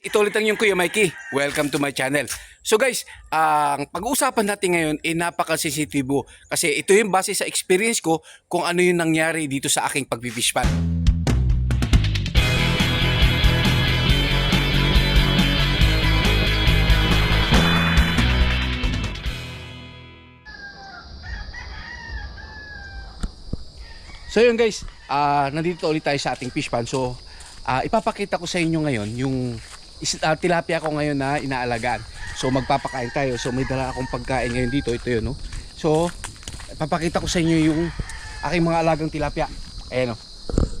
Ito ulit ang yung Kuya Mikey. Welcome to my channel. So guys, ang pag-uusapan natin ngayon ay napaka-sensitibo kasi ito yung base sa experience ko kung ano yung nangyari dito sa aking pagbibishpan. So yun guys, ah nandito ulit tayo sa ating fish pan. So ah, ipapakita ko sa inyo ngayon yung is, ah, tilapia ko ngayon na inaalagaan. So magpapakain tayo. So may dala akong pagkain ngayon dito. Ito yun no. So ipapakita ko sa inyo yung aking mga alagang tilapia. Ayan o.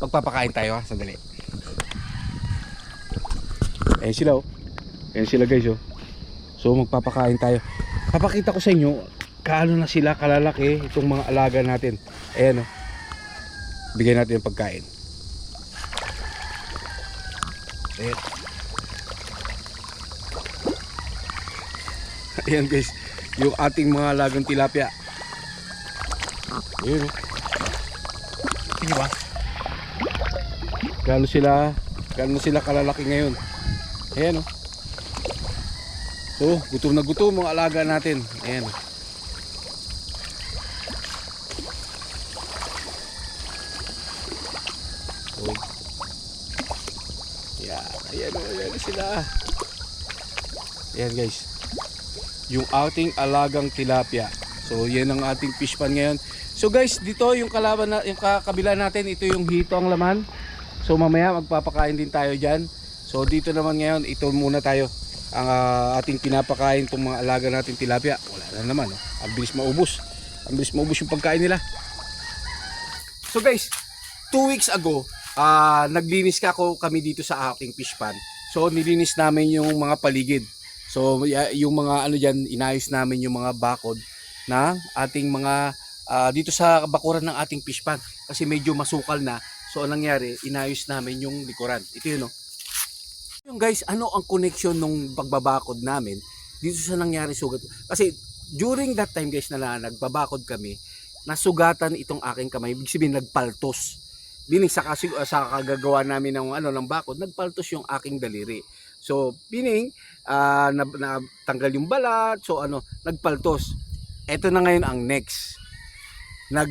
Magpapakain tayo ha. Sandali. Ayan sila oh. Ayan sila guys oh. So magpapakain tayo. Papakita ko sa inyo kaano na sila kalalaki itong mga alaga natin. Ayan oh bigyan natin yung pagkain. Ayan. Ayan guys, yung ating mga lagang tilapia. Ayan oh. Sige ba? Gano'n sila, gano'n sila kalalaki ngayon. Ayan oh. So, gutom na gutom mga alaga natin. Ayan oh. Oh. Yan, ayan o, ayan na sila. Ayan guys. Yung ating alagang tilapia. So yan ang ating fish pan ngayon. So guys, dito yung kalaban na, yung kakabila natin, ito yung hito ang laman. So mamaya magpapakain din tayo diyan. So dito naman ngayon, ito muna tayo ang ah, ating pinapakain tong mga alaga natin tilapia. Wala na naman, oh. ang bilis maubos. Ang bilis maubos yung pagkain nila. So guys, two weeks ago, ah naglinis ka ako kami dito sa aking fish pan. So nilinis namin yung mga paligid. So yung mga ano diyan, inayos namin yung mga bakod na ating mga ah, dito sa bakuran ng ating fish pan kasi medyo masukal na. So anong nangyari, inayos namin yung likuran. Ito yun oh. Yung guys, ano ang connection nung pagbabakod namin dito sa nangyari sugat? Kasi during that time guys na nagbabakod kami, nasugatan itong aking kamay. Ibig sabihin nagpaltos. Bining sa, kasi, sa kagagawa namin ng ano ng bakod, nagpaltos yung aking daliri. So, bining ah, na, na, tanggal yung balat, so ano, nagpaltos. Ito na ngayon ang next. Nag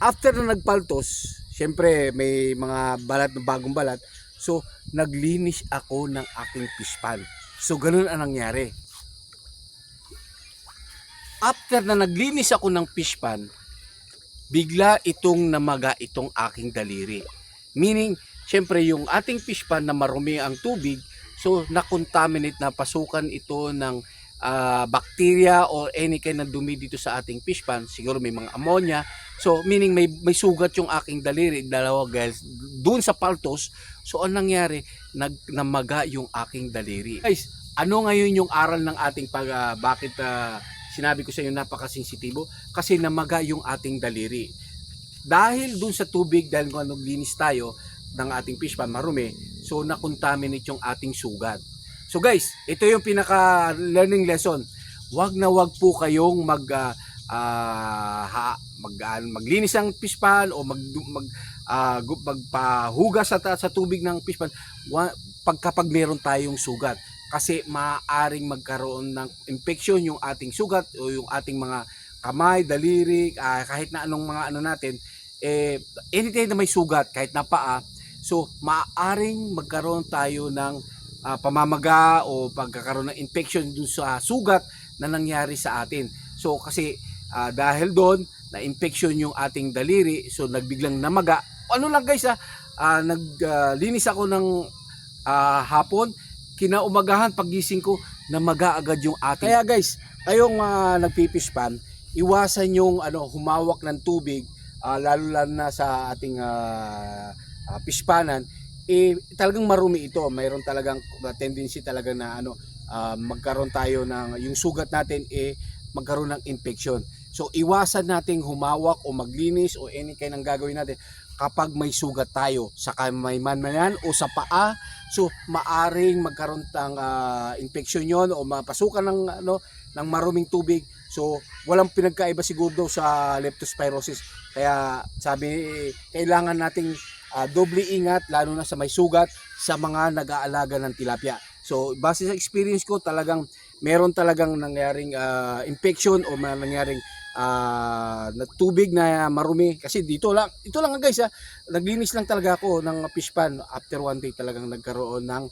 after na nagpaltos, syempre may mga balat bagong balat. So, naglinis ako ng aking fish pan. So, ganun ang nangyari. After na naglinis ako ng fish pan, bigla itong namaga itong aking daliri. Meaning, syempre yung ating fish pan na marumi ang tubig, so na-contaminate na pasukan ito ng ah, bacteria or any kind ng dumi dito sa ating fish pan. Siguro may mga ammonia. So, meaning may, may sugat yung aking daliri, dalawa guys, doon sa paltos. So, ang nangyari, nag, namaga yung aking daliri. Guys, ano ngayon yung aral ng ating pag, ah, bakit ah, sinabi ko sa inyo napakasensitibo? Kasi namaga yung ating daliri. Dahil dun sa tubig, dahil kung anong linis tayo ng ating fish pan, marumi, so na-contaminate yung ating sugat. So guys, ito yung pinaka learning lesson. Wag na wag po kayong mag ah, ah, ha, mag ah, maglinis ng fish pan o mag mag gu- magpahugas sa sa tubig ng fish pan wa, pag kapag meron tayong sugat kasi maaaring magkaroon ng infection yung ating sugat o yung ating mga kamay, daliri, ah, kahit na anong mga ano natin eh anytime na may sugat kahit na paa so maaaring magkaroon tayo ng ah, pamamaga o pagkakaroon ng infection dun sa sugat na nangyari sa atin. So kasi ah, dahil doon na infection yung ating daliri, so nagbiglang namaga. Ano lang guys ah, ah, naglinis ako ng ah, hapon, kinaumagahan pagising ko namaga agad yung ating. Kaya guys, kayong uh, nagpipish pan, iwasan yung ano humawak ng tubig ah, lalo lalo na sa ating uh, pishpanan eh talagang marumi ito. Mayroon talagang tendency talaga na ano ah, magkaroon tayo ng yung sugat natin eh magkaroon ng infection. So iwasan nating humawak o maglinis o any kind ng gagawin natin kapag may sugat tayo sa kamay man man yan o sa paa. So maaring magkaroon ng ah, infection yon o mapasukan ng ano ng maruming tubig. So walang pinagkaiba siguro daw sa leptospirosis. Kaya sabi kailangan nating ah, doble ingat lalo na sa may sugat sa mga nag-aalaga ng tilapia. So base sa experience ko talagang meron talagang nangyaring ah, infection o nangyaring ah, na tubig na marumi. Kasi dito lang ito lang guys ha naglinis lang talaga ako ng fish pan after one day talagang nagkaroon ng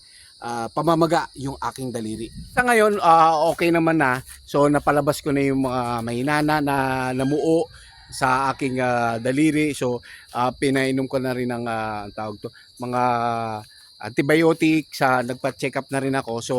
ah, pamamaga yung aking daliri. Sa ngayon ah, okay naman na. So napalabas ko na yung mga mahinana na namuo sa aking ah, daliri. So ah, pinainom ko na rin ng ah, ang tawag to mga antibiotic sa nagpa-check up na rin ako. So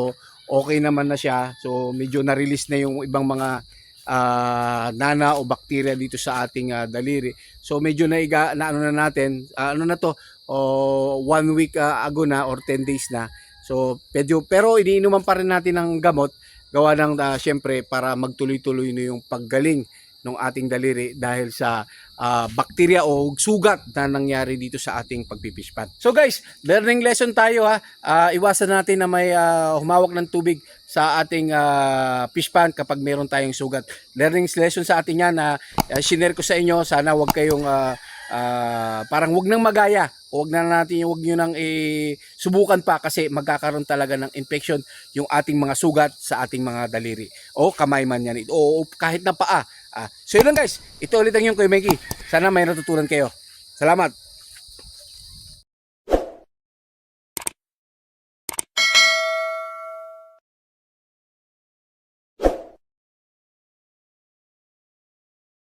okay naman na siya. So medyo na-release na yung ibang mga ah, nana o bakterya dito sa ating ah, daliri. So medyo naiga na ano na natin ah, ano na to o one week ah, ago na or 10 days na. So medyo pero iniinuman pa rin natin ng gamot gawa ng ah, syempre para magtuloy-tuloy na yung paggaling ng ating daliri dahil sa ah, bakterya o sugat na nangyari dito sa ating pagpipishpan. So guys, learning lesson tayo ha. Ah, iwasan natin na may ah, humawak ng tubig sa ating uh, fishpan kapag meron tayong sugat. Learning lesson sa atin yan na uh, shinare ko sa inyo. Sana wag kayong ah, ah, parang wag nang magaya. Huwag na natin wag nyo nang eh, subukan pa kasi magkakaroon talaga ng infection yung ating mga sugat sa ating mga daliri. O kamay man yan. O kahit na paa. Ah, so yun lang guys. Ito ulit ang yung Kuya Mikey. Sana may natutunan kayo. Salamat.